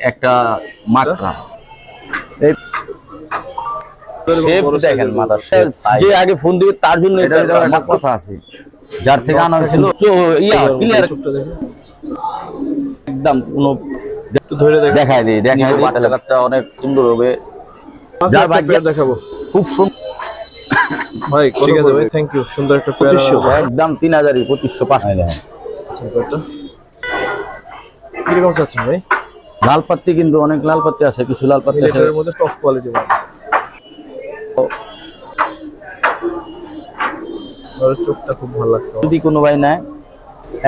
একটা মাকড়া এই shape দেখেন মাথার shape, size। যে আগে ফোন দিবে তার জন্য এটা এটা একটা কথা আছে। যার থেকে আনা হয়েছিল ক্লিয়ার একদম কোনো ধরে দেখে দিই দেখাই দিই। বাচ্চা অনেক সুন্দর হবে। যার ভাগ্যে- দেখাবো। খুব সুন্দর ভাই ঠিক আছে ভাই থ্যাংক ইউ সুন্দর একটা পেয়ার একদম পাঁচ। আচ্ছা কীরকম চাচ্ছেন ভাই? লাল পাত্তি কিন্তু অনেক লাল পাত্তি আছে কিছু লাল পাত্তি আছে মধ্যে টপ কোয়ালিটি চোখটা খুব ভালো লাগছে। যদি কোনো ভাই নেয়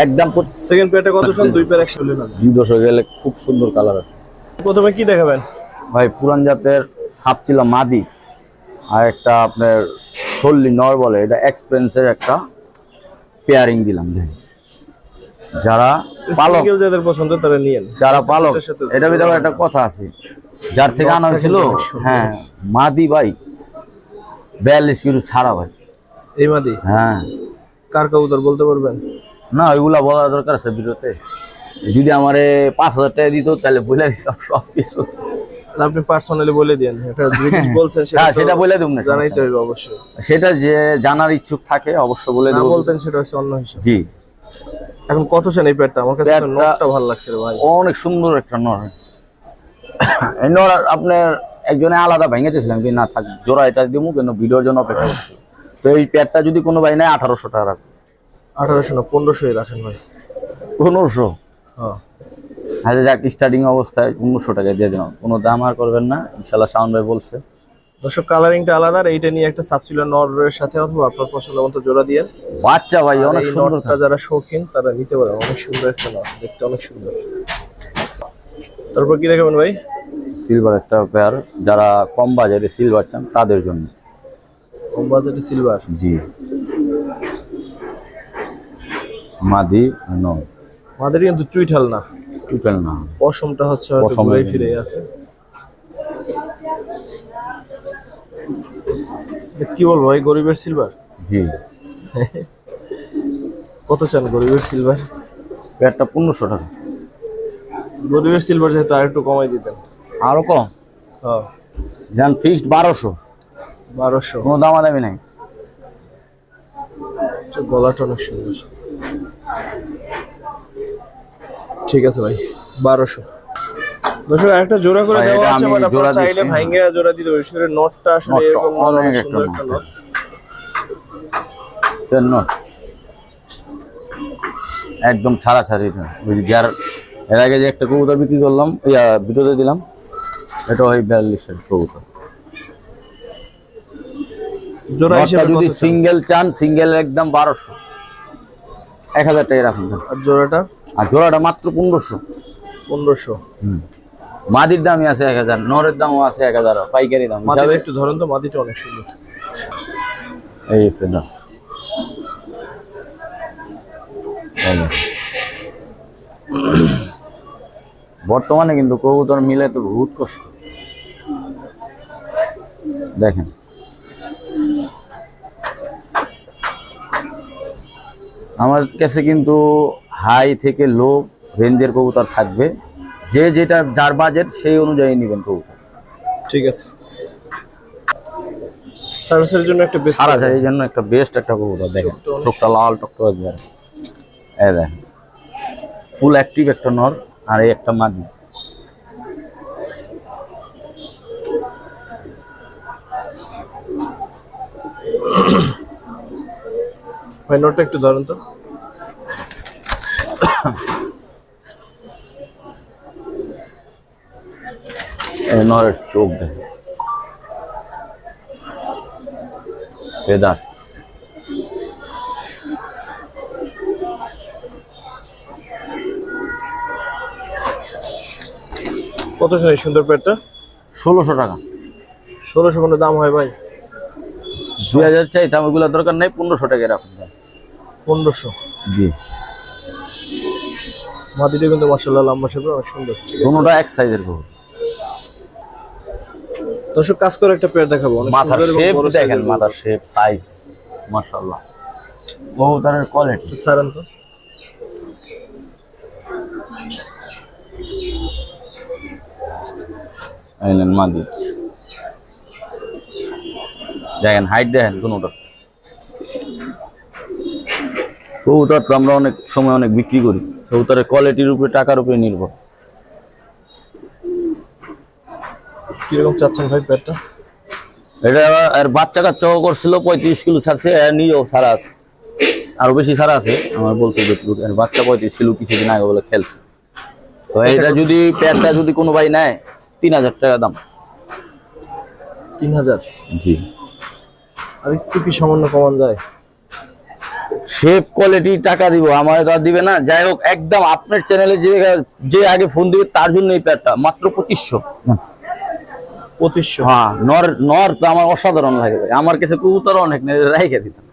একদম সেকেন্ড পেয়ারটা কত শুন দুই পেয়ার একশো দুই দশক গেলে খুব সুন্দর কালার আছে। প্রথমে কি দেখাবেন? ভাই পুরান জাতের সাপ ছিল মাদি আর একটা আপনার সল্লি নর বলে এটা একটা পেয়ারিং দিলাম দেখেন। যারা পালক যাদের পছন্দ তারা নিয়েন যারা পালক এটা ভিতরে একটা কথা আছে। যার থেকে আনা হয়েছিল হ্যাঁ মাদি ভাই। বিয়াল্লিশ কিলো ছাড়া ভাই। এই মাদি? হ্যাঁ। কার কবুতর বলতে পারবেন? না ওইগুলা বলা দরকার আছে ভিডিওতে। যদি আমারে পাঁচ হাজার টাকা দিত তাহলে বলে দিতাম সব কিছু। আপনি পার্সোনালি বলে দেন এটা বলছেন হ্যাঁ সেটা বলে দেব না জানাইতে হবে অবশ্যই। সেটা যে জানার ইচ্ছুক থাকে অবশ্য বলে না বলতেন সেটা হচ্ছে অন্য হিসাব। জি। এখন কত চান এই পেয়ারটা? আমার কাছে নটটা ভালো লাগছে রে ভাই। অনেক সুন্দর একটা নর। এই নর আপনার একজনে আলাদা ভেঙে দিয়েছিলাম কি না থাক জোড়া এটা দিব কিন্তু ভিডিওর জন্য অপেক্ষা করছি। তো এই প্যাডটা যদি কোনো ভাই নেয় আঠারোশো টাকা রাখবে। আঠারোশো না পনেরোশোই রাখেন ভাই। পনেরোশো? হ্যাঁ। হাজার যাক স্টার্টিং অবস্থায় পনেরোশো টাকা দিয়ে দিলাম। কোনো দাম আর করবেন না ইনশাল্লাহ শাওন ভাই বলছে। দর্শক কালারিংটা আলাদা আর এইটা নিয়ে একটা সাবসিলার নরের সাথে অথবা আপনার পছন্দ মতো জোড়া দিয়ে। বাচ্চা ভাই অনেক সুন্দর যারা শৌখিন তারা নিতে পারে। অনেক সুন্দর একটা নট দেখতে অনেক সুন্দর। তারপর কি দেখাবেন ভাই? সিলভার একটা পেয়ার যারা কম বাজারে সিলভার চান তাদের জন্য। কম বাজেটে সিলভার জি। মাদি নো আমাদের কিন্তু চুইঠাল না। টোটাল না। পশমটা হচ্ছে। ফিরে। আছে এটা কি বলব ভাই গরিবের সিলভার জি। কত চান গরিবের সিলভার পেয়ারটা পনেরোশো টাকা। গরিবের সিলভার যেহেতু আর একটু কমাই দিতেন। আরও কম? হ্যাঁ যান ফিক্সড বারোশো। বারোশো। কোনো দামাদামি নাই। গলাটা অনেক সুন্দর। ঠিক আছে ভাই বারোশো। দর্শক একটা জোড়া করে দেওয়া আছে বাট আপনারা চাইলে। ভাঙ্গে জোড়া দিতে বিশেষ করে নটটা আসলে এরকম অনেক সুন্দর একটা নট। নট একদম ছাড়া ছাড়ি যার এর আগে যে একটা কবুতর বিক্রি করলাম ইয়া ভিডিওতে দিলাম এটা ওই বিয়াল্লিশের কবুতর। জোড়া হিসেবে যদি সিঙ্গেল চান? সিঙ্গেল একদম বারোশো। এক হাজার টাকা রাখুন। আর জোড়াটা? আর জোড়াটা মাত্র পনেরোশো। পনেরোশো। মাদির দামই আছে এক হাজার নরের দামও আছে এক হাজার পাইকারি দাম। হিসাবে একটু ধরেন তো মাদিটা অনেক সুন্দর। এই দাম বর্তমানে কিন্তু কবুতর মিলে তো বহুত কষ্ট। দেখেন। আমার কাছে কিন্তু হাই থেকে লো রেঞ্জের কবুতর থাকবে। যে যেটা যার বাজেট সেই অনুযায়ী নেবেন কবুতর। ঠিক আছে। সার্ভিসের জন্য একটা বেস্ট সারা এই জন্য একটা বেস্ট একটা কবুতর দেখেন চোখটা লাল টকটক একবারে। এই দেখেন ফুল অ্যাক্টিভ একটা নর আর এই একটা মাদি। ভাই নোটটা একটু ধরেন তো। নরের চোখ দেখেন বেদার কত এই সুন্দর পেটটা ষোলোশো টাকা। ষোলোশো কোনো দাম হয় ভাই? দুই হাজার চাইতাম ওইগুলো দরকার নেই পনেরোশো টাকা রাখুন পনেরোশো? জি। মাদিটা কিন্তু মার্শাল্লাহ লম্বা সেপে অনেক সুন্দর। কোনোটা এক সাইজের কবুতর দর্শক কাজ করে একটা পেয়ার দেখাবো। মাথার শেপ দেখেন মাথার শেপ সাইজ মাশাআল্লাহ। কবুতরের কোয়ালিটি ছাড়েন তো। আইলেন মাদি দেখেন হাইট দেখেন কোনোটা কবুতর তো আমরা অনেক সময় অনেক বিক্রি করি। কবুতরের কোয়ালিটির উপরে টাকার উপরে নির্ভর। কীরকম চাচ্ছেন ভাই পেয়ারটা এটা এর বাচ্চা করছিল পঁয়ত্রিশ কিলো ছাড়ছে নিজেও ছাড়া আছে। আরও বেশি ছাড়া আছে আমার বলছে যতটুকু এর বাচ্চা পঁয়ত্রিশ কিলো কিছুদিন আগে বলে খেলছে। তো এটা যদি প্যাডটা যদি কোনো ভাই নেয় তিন হাজার টাকা দাম। তিন হাজার? জি। আর একটু কি সামান্য কমান যায়? শেপ কোয়ালিটি টাকা দিব আমার তো আর দিবে না। যাই হোক একদম আপনার চ্যানেলে যে যে আগে ফোন দিবে তার জন্য এই প্যাডটা মাত্র পঁচিশশো। পঁচিশশো। হ্যাঁ নর নর তো আমার অসাধারণ লাগে ভাই। আমার কাছে কবুতর অনেক রাইখে দিতাম।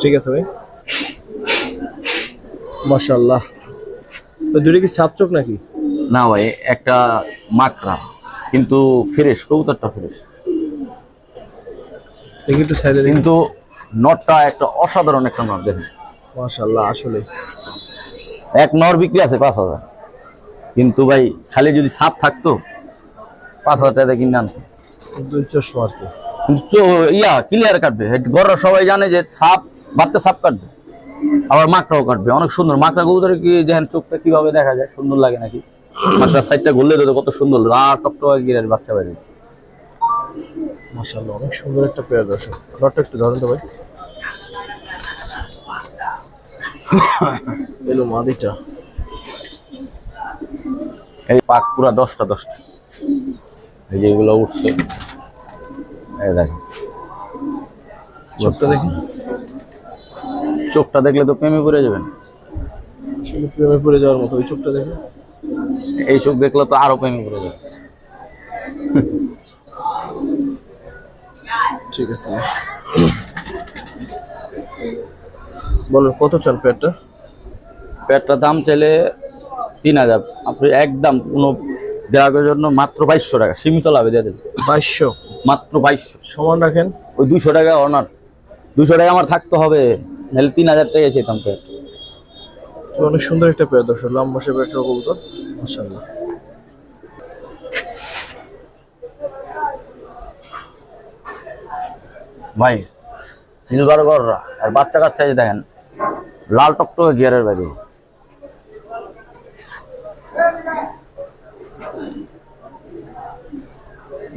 ঠিক আছে ভাই। মাশাল্লাহ দুটো কি নাকি? না ভাই একটা মাকড়া কিন্তু ফ্রেশ কবুতরটা ফ্রেশ। দেখি একটু সাইডে কিন্তু নটটা একটা অসাধারণ একটা নট দেখেন। মাশাল্লাহ আসলে এক নর বিক্রি আছে পাঁচ হাজার। কিন্তু ভাই খালি যদি সাপ থাকতো পাঁচ হাজার টাকা কিনে আনতো। চশমা আর কি। ইয়া ক্লিয়ার কাটবে। ঘরের সবাই জানে যে সাপ বাচ্চা সাপ কাটবে। আবার মাকড়াও কাটবে। অনেক সুন্দর। মাকড়া কবুতরে কি দেখেন চোখটা কীভাবে দেখা যায়? সুন্দর লাগে নাকি? মাকড়ার সাইডটা ঘুরলে তো কত সুন্দর। রা টকটকা গিয়ে বাচ্চা বাইরে মাশাল্লাহ অনেক সুন্দর একটা পেয়ার দর্শক। একটু ধরেন তো ভাই। এলো মাদিটা। এই পাক পুরা দশটা দশটা। এই যে এগুলো উঠছে। এই দেখেন। চোখটা দেখি চোখটা দেখলে তো প্রেমে পড়ে যাবেন। প্রেমে পড়ে যাওয়ার মতো ওই চোখটা দেখি এই চোখ দেখলে তো আরও প্রেমে পড়ে যাবে। ঠিক আছে। বলুন কত চান পেটটা? দাম চাইলে তিন হাজার। আপনি একদম কোনো গ্রাহকের জন্য মাত্র বাইশশো টাকা সীমিত লাভে দিয়ে দেবেন বাইশশো? মাত্র বাইশশো। সমান রাখেন? ওই দুশো টাকা অনার দুশো টাকা আমার থাকতে হবে নাহলে তিন হাজার টাকা চেতাম পেট অনেক সুন্দর একটা পেয়ার দর্শক লম্বা সে একটা কবুতর। মাশাল্লাহ ভাই সিলভার গররা। আর বাচ্চা কাচ্চা যে দেখেন লাল টকটকে গিয়ারের বাইরে।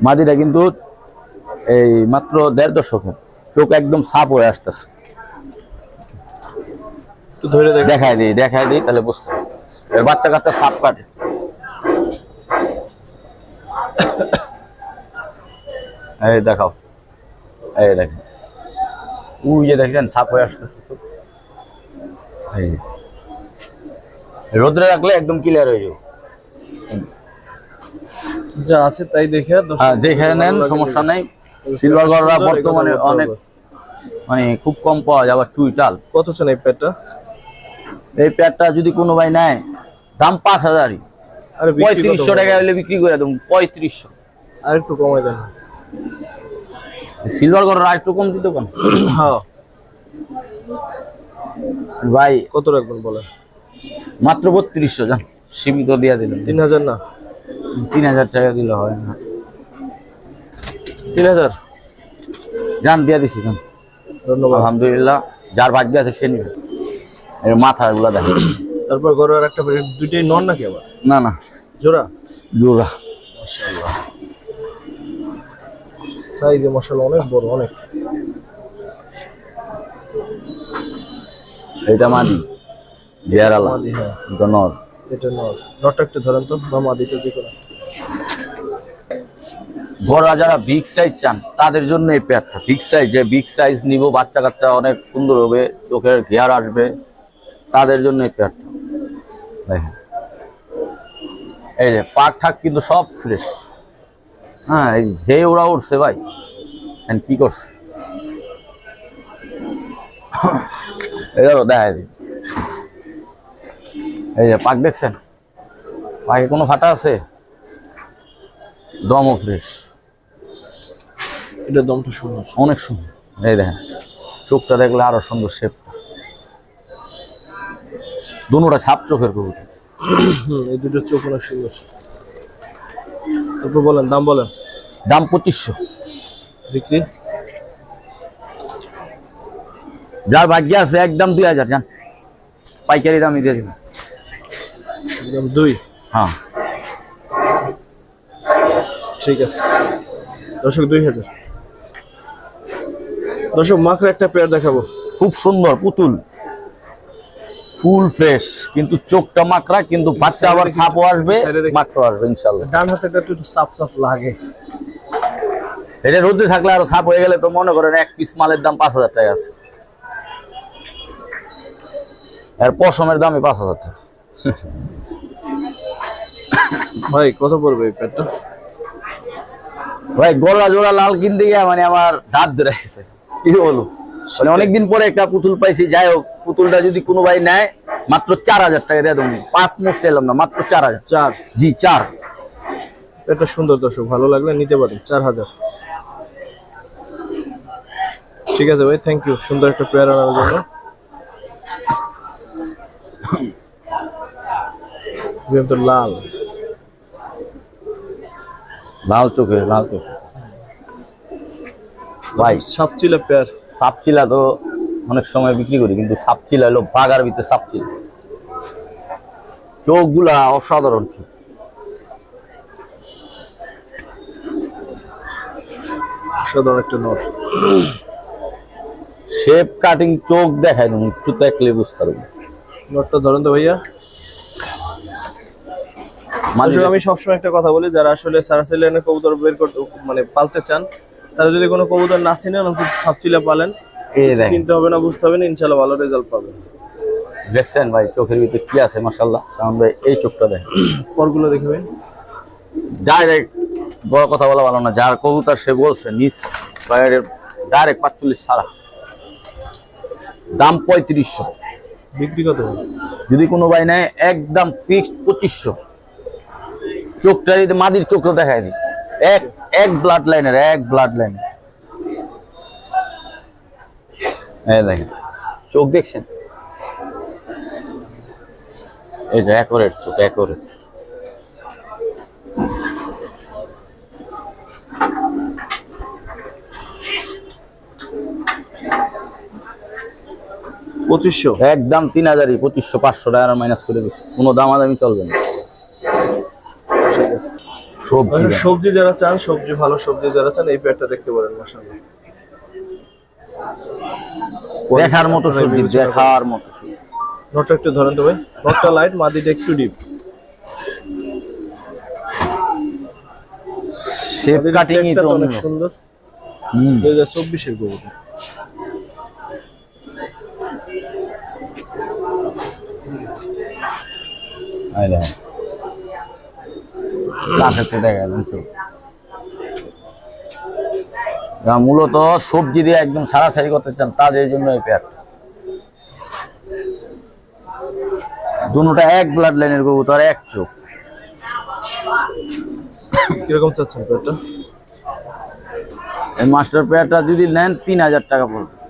মাদিটা কিন্তু এই মাত্র দেড় দশকের। চোখ একদম সাপ হয়ে আসতেছে। একটু ধরে দেখ। দেখাই দিই দেখাই দিই তাহলে বুঝতে এর বাচ্চা কাচ্চা সাপ কাটে। এই দেখাও। এই দেখেন। উই যে দেখছেন সাপ হয়ে আসতেছে। এই রোদ্রে রাখলে একদম ক্লিয়ার হয়ে যাবে। যা আছে তাই দেখে হ্যাঁ দেখে নেন সমস্যা। নাই। সিলভার বর্তমানে অনেক মানে খুব কম পাওয়া যায় আবার চুইটাল কত চান এই পেয়ারটা এই প্যাডটা যদি কোনো ভাই নেয় দাম পাঁচ হাজারই। পঁয়ত্রিশশো টাকা হলে বিক্রি করে দেবো পঁয়ত্রিশশো। আর একটু কমাই দেন। সিলভার আর একটু কম দিতে পারেন? হ্যাঁ। ভাই কত রাখবেন বলেন? মাত্র বত্রিশশো জান। সীমিত দিয়া দিলেন তিন হাজার না? তিন হাজার টাকা দিলে হয় না। তিন হাজার? জান দিয়ে দিছি জান। ধন্যবাদ। আলহামদুলিল্লাহ যার ভাগ্য আছে সে নিবে। এর মাথা গুলা দেখেন তারপর ঘরে আর একটা দুইটাই নন নাকি আবার? না না। জোড়া? জোড়া। সাইজে মশলা অনেক বড় অনেক। এটা মাদি বিয়ারালা হ্যাঁ। এটা নর নটটা একটু ধরেন তো, বা মাদিটা যে কোনো। বড়রা যারা বিগ সাইজ চান, তাদের জন্য এই প্যাডটা বিগ সাইজ যে বিগ সাইজ নিব বাচ্চা কাচ্চা অনেক সুন্দর হবে, চোখের ঘেয়ার আসবে, তাদের জন্য এই প্যাডটা দেখেন। এই যে পাক ঠাক কিন্তু সব ফ্রেশ হ্যাঁ এই যে ওরা উঠছে ভাই কি করছে? এই দেখা দিই এই যে পাক দেখছেন? পাকে কোনো ফাটা আছে? দমও ফ্রেশ এটা দমটা সুন্দর। অনেক সুন্দর। এই দেখেন চোখটা দেখলে আরও সুন্দর শেপ দুটা ছাপ চোখের কবুতর। এই দুটো চোখ অনেক সুন্দর। তারপর বলেন দাম বলেন। দাম পঁচিশশো। বিক্রি? যার ভাগ্য আছে একদম দুই হাজার জান। পাইকারি দামই দিয়ে দিবেন। দুই? হ্যাঁ। ঠিক আছে। দর্শক দুই হাজার। দর্শক মাত্র একটা পেয়ার দেখাবো। খুব সুন্দর পুতুল। ফুল ফ্রেশ কিন্তু চোখটা মাকড়া কিন্তু বাচ্চা আবার সাপও আসবে। মাকড়া আসবে ইনশাল্লাহ ডান হাতেটা একটু সাফ সাফ লাগে। এটা রোদে থাকলে আরও সাপ হয়ে গেলে তো মনে করেন এক পিস মালের দাম পাঁচ হাজার টাকা আছে। আর পশমের দামই পাঁচ হাজার টাকা। ভাই কত পড়বে এই ভাই গলা জোড়া লাল কিনতে গিয়ে মানে আমার দাঁত ধরে গেছে। কি বলব মানে অনেকদিন পরে একটা পুতুল পাইছি যাই হোক পুতুলটা যদি কোনো ভাই নেয় মাত্র চার হাজার টাকা দিয়ে দেবো। পাঁচ মোট চাইলাম না মাত্র চার হাজার। চার? জি চার। এটা সুন্দর দর্শক ভালো লাগলে নিতে পারেন চার হাজার। ঠিক আছে ভাই থ্যাংক ইউ সুন্দর একটা পেয়ার আনার জন্য। তো লাল। লাল চোখে লাল চোখে। ভাই সাপচিলা পেয়ার। সাপচিলা তো অনেক সময় বিক্রি করি কিন্তু সাপচিলা হলো বাগার ভিতরে সাপচিলা। চোখগুলা অসাধারণ চোখ। একটা নট শেপ কাটিং চোখ দেখায় তুমি একটু দেখলে বুঝতে পারবে। নটটা ধরেন তো ভাইয়া। দর্শক, আমি সবসময় একটা কথা বলি যারা আসলে সারাসিলিয়ানে কবুতর বের করতে মানে পালতে চান তারা যদি কোনো কবুতর না চিনেন অন্তত সাপচিলা পালেন কিনতে হবে না বুঝতে হবে না ইনশাল্লাহ ভালো রেজাল্ট পাবেন। দেখছেন ভাই চোখের ভিতরে কি আছে মাসাল্লাহ সামন ভাই এই চোখটা দেখেন। পরগুলো দেখবেন ডাইরেক্ট বড় কথা বলা ভালো না যার কবুতর সে বলছে নিস ডাইরেক্ট পাঁচচল্লিশ সারা দাম পঁয়ত্রিশশো। বিক্রি কত? যদি কোনো ভাই নেয় একদম ফিক্সড পঁচিশশো। চোখটা যদি মাদির চোখটা দেখায় দিই। এক এক ব্লাড লাইনের এক ব্লাড লাইন দেখেন। চোখ দেখছেন? এই যে অ্যাকোরেট চোখ অ্যাকোরেট পঁচিশশো? একদম তিন হাজারই পঁচিশশো পাঁচশো টাকা মাইনাস করে দিচ্ছে কোনো দামাদামি চলবে না। সবজি আচ্ছা, সবজি যারা চান সবজি ভালো সবজি যারা চান এই পেয়ারটা দেখতে পারেন মাসাল্লাহ দেখার মতো সবজি দেখার মতো নটটা একটু ধরেন তো ভাই। নটটা লাইট মাদিটা একটু ডিপ শেপ কাটিং তো অনেক সুন্দর। হুম। দুই হাজার চব্বিশের এই কাছেতে দেখা যাবে মূলত সবজি দিয়ে একদম সারাসারি করতে চান তাদের জন্য এই পেয়ার দুটা এক ব্লাড লাইনের কবুতর এক চোখ। কীরকম চাচ্ছেন পেয়ারটা? এই মাস্টার পেয়ারটা যদি নেন তিন হাজার টাকা পড়বে।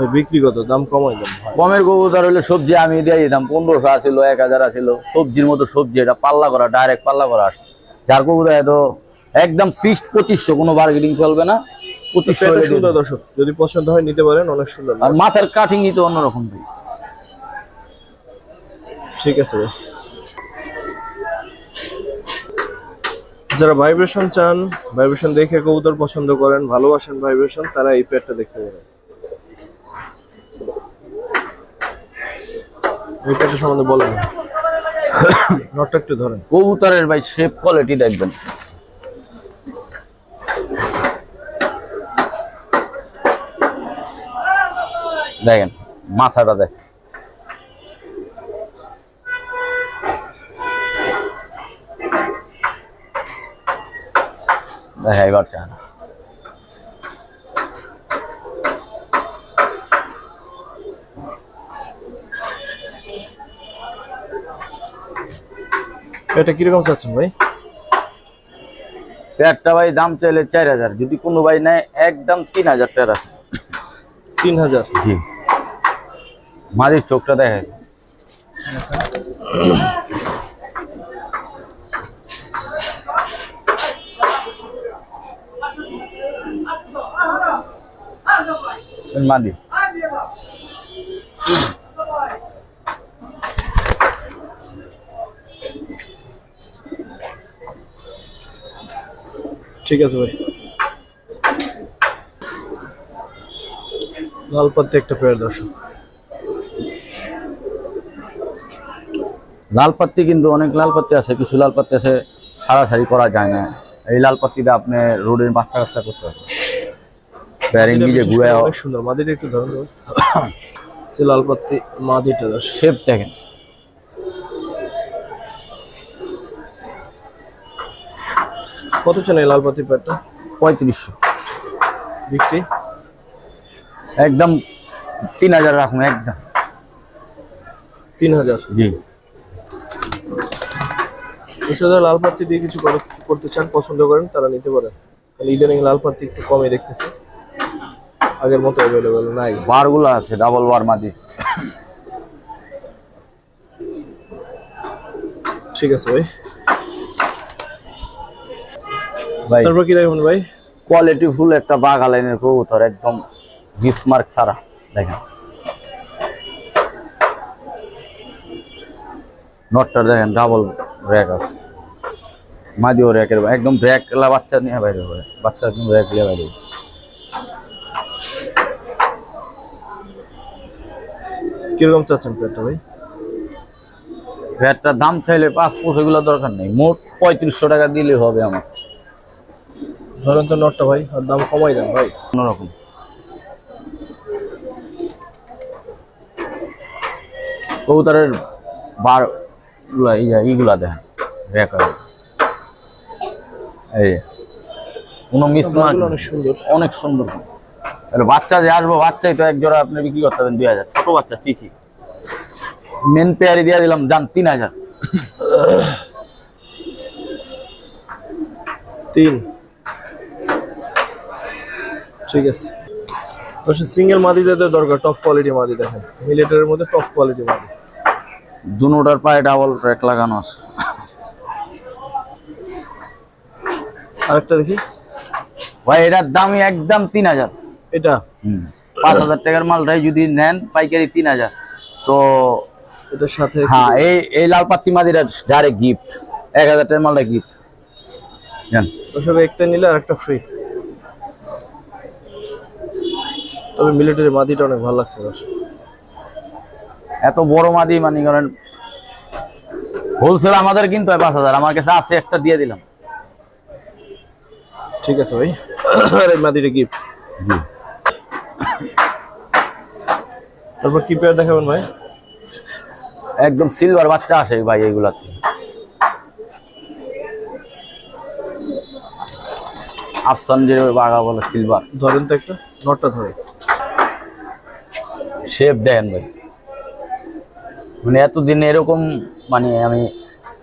ভাই বিক্রি কত দাম কমাই দেন কমের কবুতর হলে সবজি আমি দিয়ে দিতাম পনেরোশো আসিল এক হাজার আসিল সবজির মতো সবজি এটা পাল্লা করা ডাইরেক্ট পাল্লা করা আসছে। যার কবুতর এত একদম ফিক্সড পঁচিশশো কোনো বার্গেনিং চলবে না। পঁচিশশো। দর্শক যদি পছন্দ হয় নিতে পারেন অনেক সুন্দর। আর মাথার কাটিংই তো অন্যরকম। ঠিক আছে যারা ভাইব্রেশন চান ভাইব্রেশন দেখে কবুতর পছন্দ করেন ভালোবাসেন ভাইব্রেশন তারা এই পেয়ারটা দেখতে পারেন। এই সম্বন্ধে বলেন। নটটা একটু ধরেন। কবুতরের ভাই শেপ কোয়ালিটি দেখবেন। দেখেন মাথাটা দেখ দেখা এবার প্যাটা কীরকম চাচ্ছেন ভাই? প্যাটটা ভাই দাম চাইলে চার হাজার যদি কোনো ভাই নেয় একদম তিন হাজার টাকা। তিন হাজার? জি। মাঝির চোখটা দেখেন। মাদি ঠিক আছে ভাই। লাল পাত্তি একটা পেয়ার দর্শক। লাল পাত্তি কিন্তু অনেক লাল পাত্তি আছে কিছু লাল পাত্তি আছে সারাসারি করা যায় না। এই লাল পাত্তিটা আপনি রোডের বাচ্চা কাচ্চা করতে হবে। প্যারিং দিয়ে ঘুরে সুন্দর মাদিটা একটু ধরুন। লাল পাত্তি মাদিটা শেপ দেখেন। কত চলে লাল পাত্তি পেয়ারটা? পঁয়ত্রিশশো। বিক্রি? একদম তিন হাজার রাখুন একদম। তিন হাজার? জি। দর্শকরা লাল পাত্তি দিয়ে কিছু করে- করতে চান পছন্দ করেন তারা নিতে পারেন। ইদানিং লাল পাত্তি একটু কমে দেখতেছে। আগের মতো অ্যাভেলেবেল নাই। বারগুলো আছে ডাবল বার মাদি। ঠিক আছে ভাই। ভাই। তারপর কি রাখবেন ভাই? কোয়ালিটি ফুল একটা বাঘা লাইনের কবুতর একদম ছাড়া। দেখেন। নটটা দেখেন ডাবল আছে। মাদিও র্যাকের একদম বাচ্চা নিয়ে বাইরে হবে বাচ্চা একদম নিয়ে বাইরে কীরকম চাচ্ছেন ভাই? ব্যাটটার দাম চাইলে পাঁচ পঁচ এগুলো দরকার নেই। মোট পঁয়ত্রিশশো টাকা দিলে হবে আমার। ধরেন তো নটটা ভাই আর দাম কমাই দেন ভাই। অন্যরকম। কবুতরের বার ইগুলা দেখেন ব্যাক এই কোনো মিসমার্ক অনেক সুন্দর। অনেক সুন্দর। তাহলে বাচ্চা যে আসব বাচ্চাই তো এক জোড়া আপনি বিক্রি করতে পারেন দুই হাজার। ছোট বাচ্চা চিচি মেন পেয়ারি দিয়ে দিলাম যান তিন হাজার। তিন। ঠিক আছে। দর্শক সিঙ্গেল মাদি যাদের দরকার টপ কোয়ালিটি মাদি দেখেন। মিলিটারির মধ্যে টপ কোয়ালিটি মাদি। দুটার পায়ে ডাবল র্যাক লাগানো আছে। আরেকটা দেখি। ভাই এটার দামই একদম তিন হাজার। এটা। পাঁচ হাজার টাকার মালটাই যদি নেন পাইকারি তিন হাজার। তো এটার সাথে হ্যাঁ এই এই লাল পাত্তি মাদিরা ডাইরেক্ট গিফট এক হাজার টাকার মালটা গিফট জান। দর্শক একটা নিলে আরেকটা ফ্রি তবে মিলিটারি মাদিটা অনেক ভালো লাগছে এত বড় মাদি মানে করেন হোলসেল আমাদের কিন্তু পাঁচ হাজার আমার কাছে আছে একটা দিয়ে দিলাম। ঠিক আছে ভাই আর এই মাদিটা গিফট জি। তারপর কি পেয়ার দেখাবেন ভাই? একদম সিলভার বাচ্চা আসে ভাই এইগুলাতে। আফসান যে বাঘা বলে সিলভার ধরেন তো একটা নটটা ধরে শেপ দেন ভাই। মানে এতদিন এরকম মানে আমি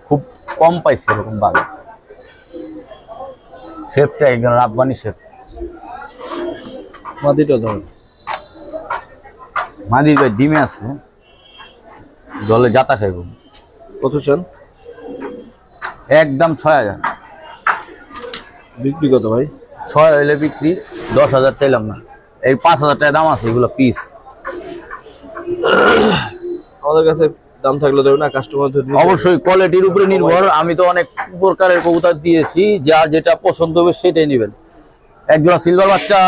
খুব কম পাইছি এরকম বাঘা। শেপটা একদম রাব্বানি শেপ মাদিটা ধরেন। মাদি ভাই ডিমে আছে। জলে যাতা খাইব। কত চান? একদম ছয় হাজার। বিক্রি কত ভাই? ছয় হইলে বিক্রি দশ হাজার চাইলাম না। এই পাঁচ হাজার টাকা দাম আছে এগুলো পিস আমাদের কাছে দাম থাকলে দেবে না কাস্টমার অবশ্যই কোয়ালিটির উপরে নির্ভর। আমি তো অনেক প্রকারের কবুতর দিয়েছি যা যেটা পছন্দ হবে সেটাই নেবেন। একজোড়া সিলভার বাচ্চা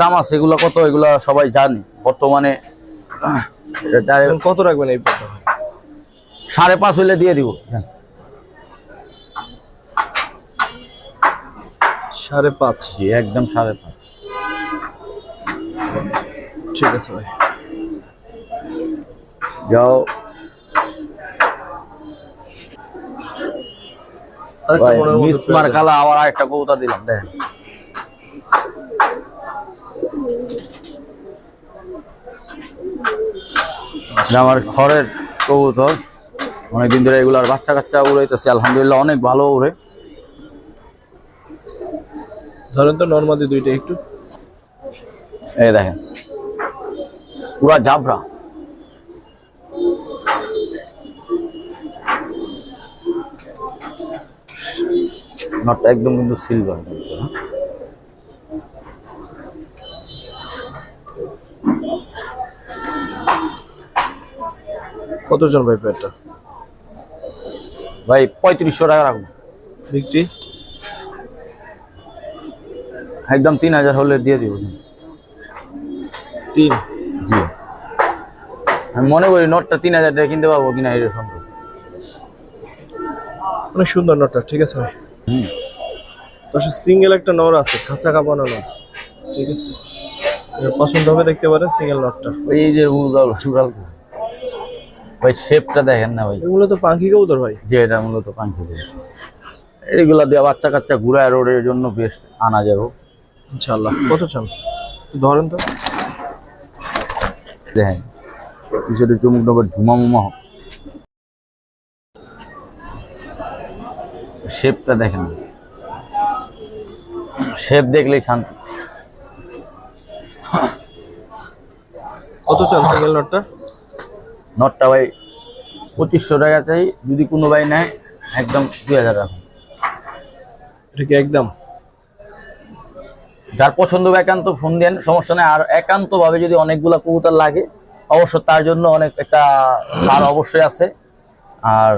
দাম আছে এগুলো কত এগুলো সবাই জানে। বর্তমানে কত রাখবেন এই সাড়ে পাঁচ হইলে দিয়ে দিব। সাড়ে পাঁচ। একদম সাড়ে পাঁচ। ঠিক আছে ভাই। যাও। আরেকটা মনের মতো মিসমার পেয়ার কালা আবার একটা কবুতর দিলাম দেখেন আমার খড়ের কবুতর অনেকদিন ধরে এগুলার বাচ্চা কাচ্চা উড়াইতেছে আলহামদুলিল্লাহ অনেক ভালো উড়ে। ধরেন তো নর্মাদি দুইটা একটু। এই দেখেন। পুরা জাবরা। নটটা একদম কিন্তু সিলভার কিন্তু হ্যাঁ? কতজন ভাই প্যাটটা ভাই পঁয়ত্রিশশো টাকা রাখব বিক্রি? একদম তিন হাজার হলে দিয়ে দিব। তিন? জি। আমি মনে করি নোটটা তিন হাজার টাকা কিনতে পারব কিনা এই সন্দেহ অনেক সুন্দর নোটটা ঠিক আছে ভাই। সিঙ্গেল একটা নর আছে খাঁচা কাপানো নর ঠিক আছে? পছন্দ হবে দেখতে পারেন সিঙ্গেল নটটা ওই যে উড়াল উড়াল ভাই শেপটা দেখেন না ভাই। এগুলো তো পাখি কবুতর ভাই। যে এটা মূলত দিয়ে এইগুলা দিয়ে বাচ্চা কাচ্চা ঘুরায় রোডের জন্য বেস্ট আনা যাব। ইনশাল্লাহ কত চান? ধরেন তো। দেখেন কিছুটা চুমুক ডবার ঝুমা মুমা হোক শেপটা দেখেন। শেপ দেখলেই শান্তি। কত চান সিঙ্গেল নটটা? নটটা ভাই পঁচিশশো টাকা চাই যদি কোনো ভাই নেয় একদম দুই হাজার টাকা। এটা কি একদম? যার পছন্দ হবে একান্ত ফোন দেন সমস্যা নেই। আর একান্ত ভাবে যদি অনেকগুলা কবুতর লাগে অবশ্য তার জন্য অনেক একটা ছাড় অবশ্যই আছে। আর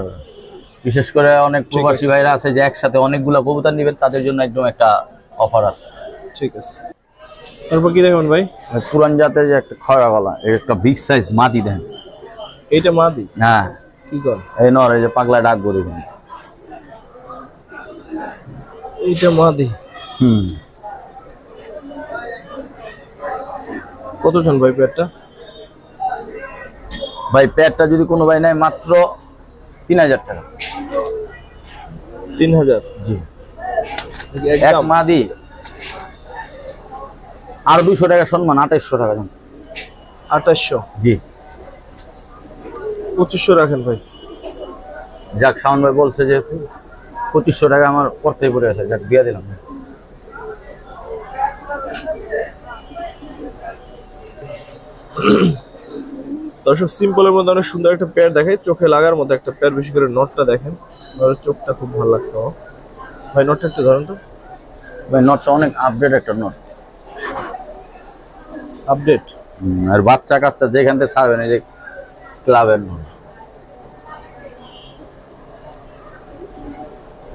বিশেষ করে অনেক প্রবাসী। ভাইরা আছে যে একসাথে অনেকগুলা কবুতর নেবেন তাদের জন্য একদম একটা অফার আছে। ঠিক আছে। তারপর কি দেখবেন ভাই? পুরান জাতের যে একটা খয়রা গলা একটা বিগ সাইজ মাদি দেন। এইটা মাদি? হ্যাঁ। কি কর এই নর এই যে পাগলা ডাক করে দেন। এইটা মাদি। হুম। কত চান ভাই পেয়ারটা ভাই প্যাডটা যদি কোনো ভাই নেয় মাত্র তিন হাজার টাকা। তিন হাজার জি এক একদম মাদি। আর দুশো টাকা সম্মান আঠাইশশো টাকা দাম। আঠাশশো জি। পঁচিশশো রাখেন ভাই। যাক শাওন ভাই বলছে যেহেতু পঁচিশশো টাকা আমার করতেই পড়ে আছে যাক দিয়ে দিলাম। দর্শক সিম্পলের মধ্যে অনেক সুন্দর একটা পেয়ার দেখাই চোখে লাগার মতো একটা পেয়ার বেশি করে নটটা দেখেন। চোখটা খুব ভালো লাগছে আমার। ভাই নটটা একটু ধরেন তো। ভাই নটটা অনেক আপডেট একটা নট। আপডেট আর বাচ্চা কাচ্চা যেখান থেকে ছাড়বেন এই যে ক্লাবের নট।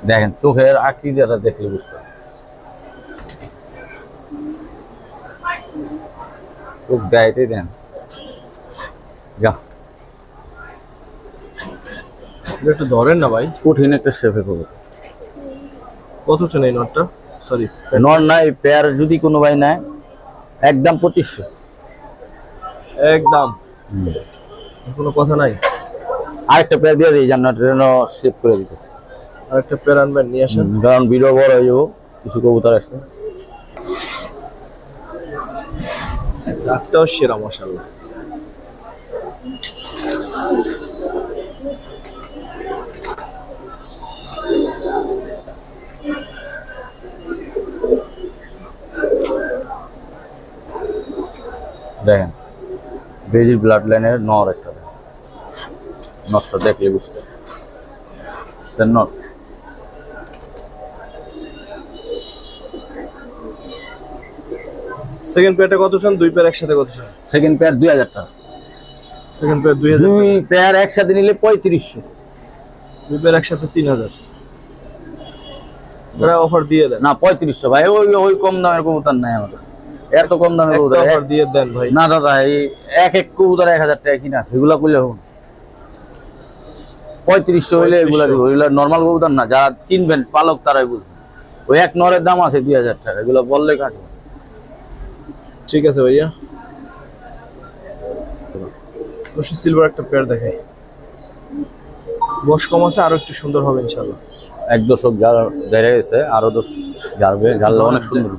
দেখেন চোখের আকৃতিটা দেখলে বুঝতে চোখ দেয়তেই দেন। যা। একটু ধরেন না ভাই। কঠিন একটা শেপে করবে। কত চান এই নটটা সরি নর নাই পেয়ার যদি কোনো ভাই নেয় একদম পঁচিশশো। একদম। কোনো কথা নাই? আরেকটা পেয়ার দিয়ে দিই জান্নার ট্রেন সেভ করে দিতেছে। আর একটা পেয়ার আনবেন নিয়ে আসেন। কারণ ভিডিও বড় হয়ে যাব কিছু কবুতর আসছে। রাতটাও সেরা মশাল্লাহ দেখেন বেজির ব্লাড লাইনের নর একটা নটটা দেখলে বুঝতে। নট সেকেন্ড পেয়ারটা কত চান? দুই পেয়ার একসাথে কত চান? সেকেন্ড পেয়ার দুই হাজার টাকা। সেকেন্ড পেয়ার দুই হাজার দুই পেয়ার একসাথে নিলে পঁয়ত্রিশশো। দুই পেয়ার একসাথে তিন হাজার। এটা অফার দিয়ে দেন। না পঁয়ত্রিশশো ভাই। ওই ওই কম দামের কবুতর নাই আমার কাছে। এত কম দামের কবুতর দিয়ে দেন ভাই। না দাদা এই এক এক কবুতর এক হাজার টাকা কিনা এগুলা করলে হোক পঁয়ত্রিশশো হইলে এগুলা দিব নর্মাল কবুতর না যারা চিনবেন পালক তারাই বুঝবেন ওই এক নরের দাম আছে দুই হাজার টাকা এগুলো বললে কাটবে ঠিক আছে ভাইয়া। সিলভার একটা পেয়ার দেখাই। বয়স কম আছে আরও একটু সুন্দর হবে ইনশাল্লাহ এক দশক বেড়ে গেছে আরও দশ যাবে ঝাড়লে অনেক সুন্দর।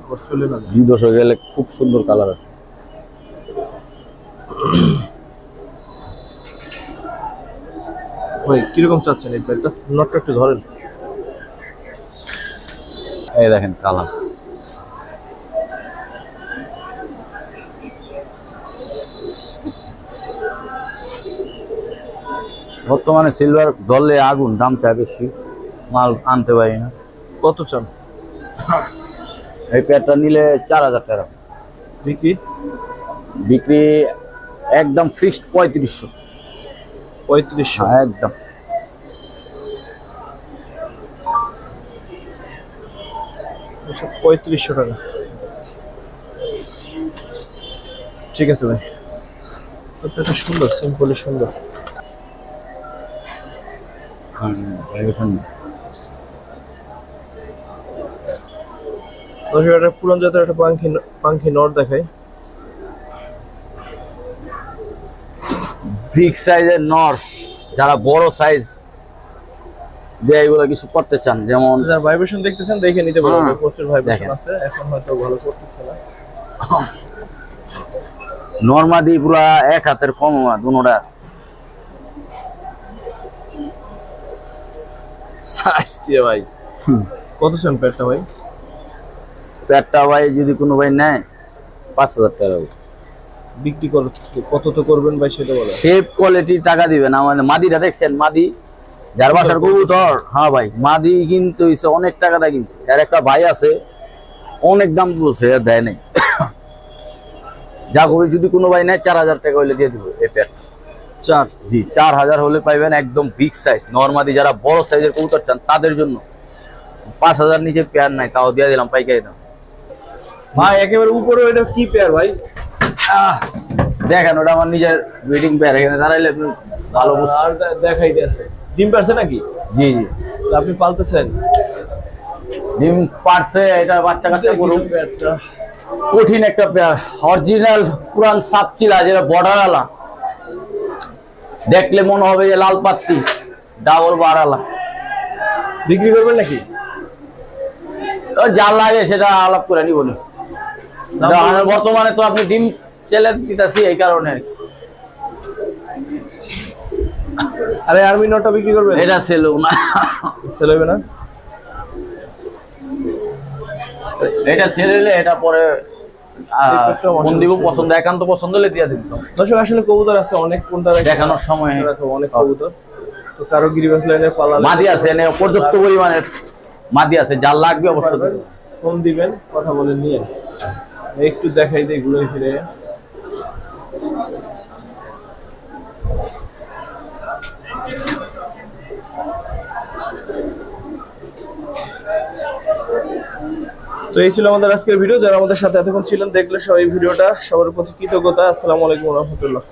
দুই দশক গেলে খুব সুন্দর কালার আছে। ভাই কীরকম চাচ্ছেন এই পেয়ারটা নটটা একটু ধরেন। এই দেখেন কালার। বর্তমানে সিলভার দলে আগুন দাম চায় বেশি। মাল আনতে পারি না। কত চান? এই প্যাডটা নিলে চার হাজার টাকা। বিক্রি? বিক্রি একদম ফিক্সড পঁয়ত্রিশশো। পঁয়ত্রিশশো? হ্যাঁ, একদম। পঁয়ত্রিশশো টাকা। ঠিক আছে ভাই। সুন্দর সিম্পলি সুন্দর। দশ একটা পুরান জাতের একটা পাঙ্খি পাঙ্খি নট দেখাই। বিগ সাইজের নর যারা বড় সাইজ দিয়ে এগুলো কিছু করতে চান যেমন যারা ভাইব্রেশন দেখতেছেন দেখে নিতে পারবেন হ্যাঁ, প্রচুর ভাইব্রেশন আছে এখন হয়তো ভালো করতেছে না। নর্মাদি পুরা এক হাতের কম দুনোটা। সাইজ ভাই? কত চান প্যাটটা ভাই? পেটটা ভাই যদি কোনো ভাই নেয় পাঁচ হাজার টাকা। বিক্রি কর কত তো করবেন ভাই সেটা বলেন শেপ কোয়ালিটি টাকা দিবেন। আমাদের মাদিটা দেখছেন? মাদি? যার বাসার কবুতর। হ্যাঁ ভাই মাদি কিন্তু অনেক টাকাটা কিনছে। আর একটা ভাই আছে অনেক দাম বলছে আর দেয় নাই। যা কবি যদি কোনো ভাই নেয় চার হাজার টাকা হলে দিয়ে দিব এই প্যাট চার? জি চার হাজার হলে পাইবেন একদম বিগ সাইজ নর্মাদি যারা বড় সাইজের কবুতর চান তাদের জন্য। পাঁচ হাজার নিচে পেয়ার নাই তাও দিয়ে দিলাম পাইকারি দাম। ভাই একেবারে উপরে এটা কি পেয়ার ভাই? দেখেন ওটা আমার নিজের ব্রিডিং পেয়ার এখানে দাঁড়াইলে আপনি ভালো আর দেখাই দিয়েছে ডিম পারছে নাকি? জি জি। আপনি পালতেছেন? ডিম পারছে এটা বাচ্চা কাচ্চা করুন পেয়ারটা কঠিন একটা পেয়ার অরিজিনাল পুরান সাপচিলা যেটা বর্ডার আলা। দেখলে মনে হবে যে লাল পাত্তি ডাবল বাড়ালা বিক্রি করবেন নাকি? যা লাগে সেটা আলাপ করে নিব নি। বর্তমানে তো আপনি ডিম চেলে দিতেছি এই কারণে আরে আর্মি বিক্রি করবেন? এটা সেল না। সেল হবে না? এটা এটা পরে দিব পছন্দ একান্ত পছন্দ হলে দিয়ে দিন দর্শক আসলে কবুতর আছে অনেক কোনটা দেখানোর সময় অনেক কবুতর। তো কারও গিরিবাস মাদি আছে এনে পর্যাপ্ত পরিমাণের মাদি আছে যার লাগবে অবশ্যই ফোন দিবেন কথা বলে নিয়ে। একটু দেখাই দিই ঘুরে ফিরে। তো এই ছিল আমাদের আজকের ভিডিও। যারা আমাদের সাথে এতক্ষণ ছিলেন, দেখলে সবাই ভিডিওটা সবার প্রতি কৃতজ্ঞতা। আসসালামু আলাইকুম রহমতুল্লাহ।